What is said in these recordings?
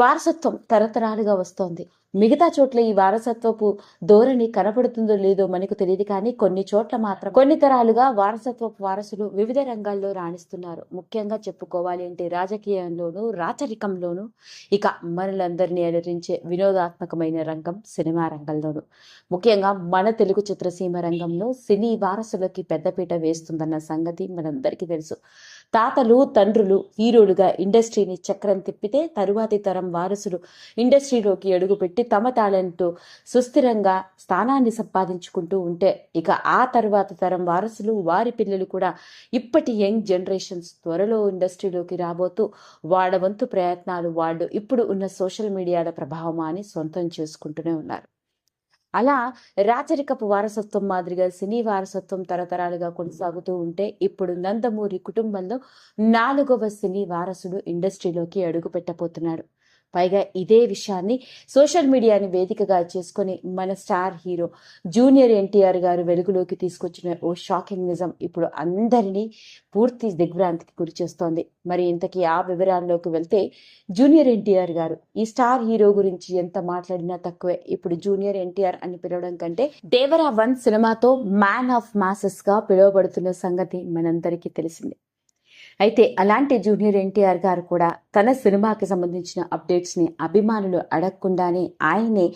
వారసత్వం తరతరాలుగా వస్తోంది. మిగతా చోట్ల ఈ వారసత్వపు ధోరణి కనపడుతుందో లేదో మనకు తెలియదు కానీ కొన్ని చోట్ల మాత్రం కొన్ని తరాలుగా వారసత్వపు వారసులు వివిధ రంగాల్లో రాణిస్తున్నారు. ముఖ్యంగా చెప్పుకోవాలి అంటే రాజకీయంలోనూ రాచరికంలోనూ ఇక మనలందరినీ అలరించే వినోదాత్మకమైన రంగం సినిమా రంగంలోనూ. ముఖ్యంగా మన తెలుగు చిత్రసీమ రంగంలో సినీ వారసులకి పెద్దపీట వేస్తుందన్న సంగతి మనందరికీ తెలుసు. తాతలు తండ్రులు హీరోలుగా ఇండస్ట్రీని చక్రం తిప్పితే తరువాతి తరం వారసులు ఇండస్ట్రీలోకి అడుగుపెట్టి తమ టాలెంట్ సుస్థిరంగా స్థానాన్ని సంపాదించుకుంటూ ఉంటే ఇక ఆ తరువాత తరం వారసులు వారి పిల్లలు కూడా ఇప్పటి యంగ్ జనరేషన్స్ త్వరలో ఇండస్ట్రీలోకి రాబోతూ వాళ్ళ వంతు ప్రయత్నాలు వాళ్ళు ఇప్పుడు ఉన్న సోషల్ మీడియాల ప్రభావమాన్ని సొంతం చేసుకుంటూనే ఉన్నారు. అలా రాచరికపు వారసత్వం మాదిరిగా సినీ వారసత్వం తరతరాలుగా కొనసాగుతూ ఉంటే ఇప్పుడు నందమూరి కుటుంబంలో నాలుగవ సినీ వారసుడు ఇండస్ట్రీలోకి అడుగు పెట్టబోతున్నాడు పైగా ఇదే విషయాన్ని సోషల్ మీడియాని వేదికగా చేసుకొని మన star hero junior NTR garu వెలుగులోకి తీసుకొచ్చిన ఓ షాకింగ్ నిజం ఇప్పుడు అందరినీ పూర్తి దిగ్భ్రాంతికి గురి చేస్తోంది. మరి ఇంతకీ ఆ వివరాల్లోకి వెళ్తే జూనియర్ ఎన్టీఆర్ గారు ఈ స్టార్ హీరో గురించి ఎంత మాట్లాడినా తక్కువే. ఇప్పుడు జూనియర్ ఎన్టీఆర్ అని పిలవడం కంటే దేవరా వన్ సినిమాతో మ్యాన్ ఆఫ్ మాసెస్గా పిలువబడుతున్న సంగతి మనందరికీ తెలిసిందే. అయితే అలాంటి జూనియర్ ఎన్టీఆర్ గారు కూడా తన సినిమాకి సంబంధించిన అప్డేట్స్ని అభిమానులు అడగకుండానే ఆయనే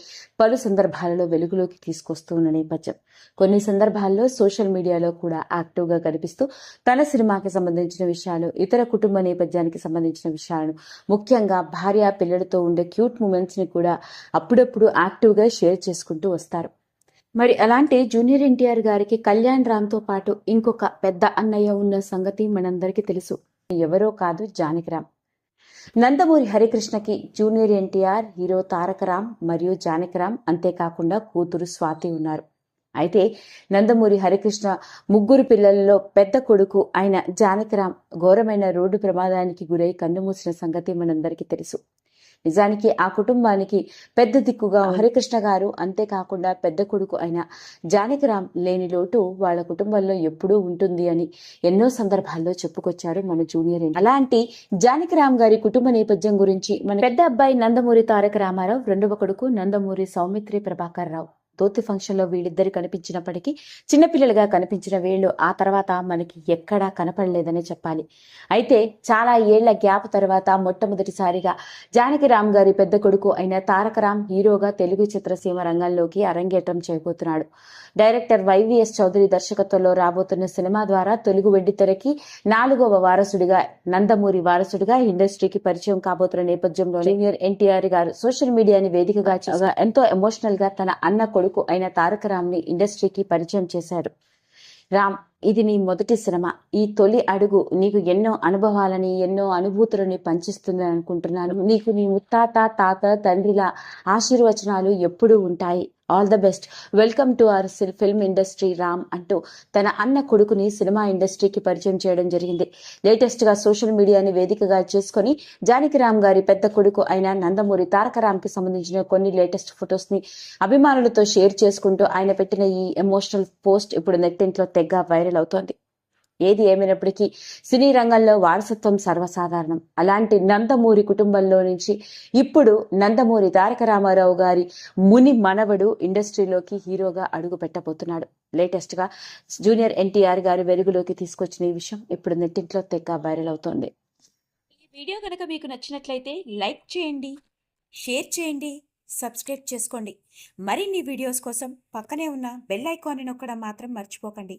పలు సందర్భాలలో వెలుగులోకి తీసుకొస్తూ ఉన్న నేపథ్యం. కొన్ని సందర్భాల్లో సోషల్ మీడియాలో కూడా యాక్టివ్గా కనిపిస్తూ తన సినిమాకి సంబంధించిన విషయాలు ఇతర కుటుంబ నేపథ్యానికి సంబంధించిన విషయాలను ముఖ్యంగా భార్య పిల్లలతో ఉండే క్యూట్ మూమెంట్స్ని కూడా అప్పుడప్పుడు యాక్టివ్గా షేర్ చేసుకుంటూ వస్తారు. మరి అలాంటి జూనియర్ ఎన్టీఆర్ గారికి కళ్యాణ్ రామ్తో పాటు ఇంకొక పెద్ద అన్నయ్య ఉన్న సంగతి మనందరికీ తెలుసు. ఎవరో కాదు జానకిరామ్ నందమూరి హరికృష్ణకి జూనియర్ ఎన్టీఆర్ హీరో తారక రామ్ మరియు జానకిరామ్ అంతేకాకుండా కూతురు స్వాతి ఉన్నారు. అయితే నందమూరి హరికృష్ణ ముగ్గురు పిల్లలలో పెద్ద కొడుకు అయిన జానకిరామ్ ఘోరమైన రోడ్డు ప్రమాదానికి గురై కన్నుమూసిన సంగతి మనందరికీ తెలుసు. నిజానికి ఆ కుటుంబానికి పెద్ద దిక్కుగా హరికృష్ణ గారు అంతేకాకుండా పెద్ద కొడుకు అయిన జానకిరామ్ లేని లోటు వాళ్ళ కుటుంబంలో ఎప్పుడూ ఉంటుంది అని ఎన్నో సందర్భాల్లో చెప్పుకొచ్చారు మన జూనియర్ అలాంటి జానకిరామ్ గారి కుటుంబ నేపథ్యం గురించి మన పెద్ద అబ్బాయి నందమూరి తారక రామారావు రెండవ కొడుకు నందమూరి సౌమిత్రి ప్రభాకర్ రావు. దోతి ఫంక్షన్లో వీళ్ళిద్దరు కనిపించినప్పటికీ చిన్నపిల్లలుగా కనిపించిన వీళ్ళు ఆ తర్వాత మనకి ఎక్కడా కనపడలేదనే చెప్పాలి. అయితే చాలా ఏళ్ళ గ్యాప్ తర్వాత మొట్టమొదటిసారిగా జానకి రామ్ గారి పెద్ద కొడుకు అయిన తారక రామ్ హీరోగా తెలుగు చిత్రసీమ రంగంలోకి అరంగేట్రం చేయబోతున్నాడు డైరెక్టర్ వైవిఎస్ చౌదరి దర్శకత్వంలో రాబోతున్న సినిమా ద్వారా తెలుగు వెండితెరకి నాలుగవ వారసుడిగా నందమూరి వారసుడిగా ఇండస్ట్రీకి పరిచయం కాబోతున్న నేపథ్యంలో జూనియర్ ఎన్టీఆర్ గారు సోషల్ మీడియాని వేదికగా ఎంతో ఎమోషనల్గా తన అన్న కొడుకు అయిన తారక రామ్ని ఇండస్ట్రీకి పరిచయం చేశారు. రామ్ ఇది నీ మొదటి సినిమా. ఈ తొలి అడుగు నీకు ఎన్నో అనుభవాలని ఎన్నో అనుభూతులని పంచిస్తుందని అనుకుంటున్నాను. నీకు నీ ముత్తాత తాత తండ్రిల ఆశీర్వచనాలు ఎప్పుడూ ఉంటాయి. All the best welcome to our film industry Ram అంటూ తన అన్న కొడుకుని సినిమా ఇండస్ట్రీకి పరిచయం చేయడం జరిగింది. లేటెస్ట్గా సోషల్ మీడియాని వేదికగా చేసుకొని జానకి రామ్ గారి పెద్ద కొడుకు అయిన నందమూరి తారక రామ్కి సంబంధించిన కొన్ని లేటెస్ట్ ఫొటోస్ని అభిమానులతో షేర్ చేసుకుంటూ ఆయన పెట్టిన ఈ ఎమోషనల్ పోస్ట్ ఇప్పుడు నెట్టింట్లో తెగ్గ వైరల్ అవుతోంది. ఏది ఏమైనప్పటికీ సినీ రంగంలో వారసత్వం సర్వసాధారణం. అలాంటి నందమూరి కుటుంబంలో నుంచి ఇప్పుడు నందమూరి తారక రామారావు గారి ముని మనవడు ఇండస్ట్రీలోకి హీరోగా అడుగు పెట్టబోతున్నాడు. లేటెస్ట్గా జూనియర్ ఎన్టీఆర్ గారు వెలుగులోకి తీసుకొచ్చిన ఈ విషయం ఇప్పుడు నెట్టింట్లో తెగ వైరల్ అవుతోంది. ఈ వీడియో కనుక మీకు నచ్చినట్లయితే లైక్ చేయండి షేర్ చేయండి సబ్స్క్రైబ్ చేసుకోండి. మరిన్ని వీడియోస్ కోసం పక్కనే ఉన్న బెల్ ఐకాన్ని నొక్కడం మాత్రం మర్చిపోకండి.